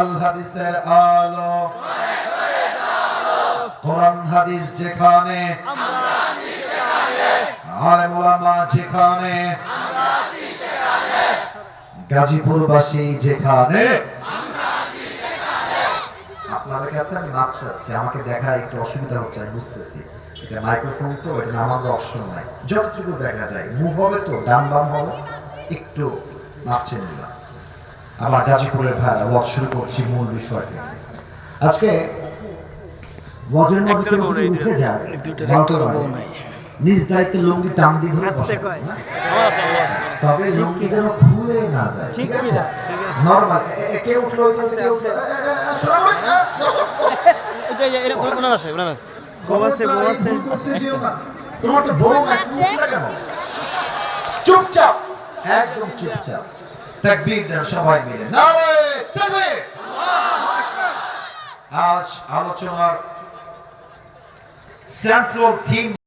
আল হাদিসের আলো। কোরআন হাদিস যেখানে যেখানে, গাজীপুরবাসী যেখানে, আপনাদের কাছে আমি মাপ চাচ্ছি, আমাকে দেখা একটু অসুবিধা হচ্ছে, আমি বুঝতেছি। এটা মাইক্রোফোন তো, এটা না আমাদের অপশন নাই। যতটুকু দেখা যায় মুভ হবে তো, ডান বাম হবে, একটু মাপছে নিলাম। আমার গাজীপুরের ভাইরা ওয়াক শুরু করছি মূল বিষয়টি। আজকে ওয়াজের মধ্যে কেউ যদি উঠে যায় নিজ দায়িত্বে লুঙ্গি টান দিয়ে ধরে বসে? তবে লুঙ্গি যেন খুলে না যায় ঠিক আছে? নরমাল কেউ উঠল ওই কাছে কেউ? চুপচাপ। একদম চুপচাপ। তাকবীর দেন সবাই মিলে। আজ আলোচনার সেন্ট্রাল থিম